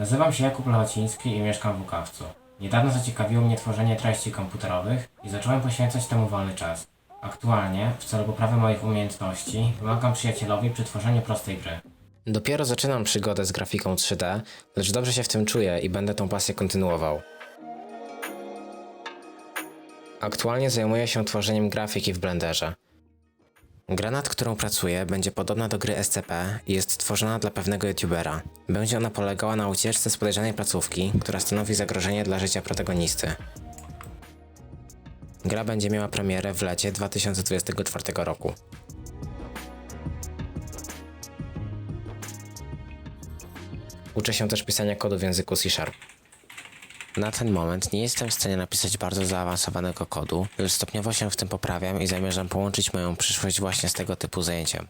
Nazywam się Jakub Lechociński i mieszkam w Łukawcu. Niedawno zaciekawiło mnie tworzenie treści komputerowych i zacząłem poświęcać temu wolny czas. Aktualnie, w celu poprawy moich umiejętności, pomagam przyjacielowi przy tworzeniu prostej gry. Dopiero zaczynam przygodę z grafiką 3D, lecz dobrze się w tym czuję i będę tą pasję kontynuował. Aktualnie zajmuję się tworzeniem grafiki w Blenderze. Gra, nad którą pracuję, będzie podobna do gry SCP i jest stworzona dla pewnego youtubera. Będzie ona polegała na ucieczce z podejrzanej placówki, która stanowi zagrożenie dla życia protagonisty. Gra będzie miała premierę w lecie 2024 roku. Uczę się też pisania kodu w języku C Sharp. Na ten moment nie jestem w stanie napisać bardzo zaawansowanego kodu, lecz stopniowo się w tym poprawiam i zamierzam połączyć moją przyszłość właśnie z tego typu zajęciem.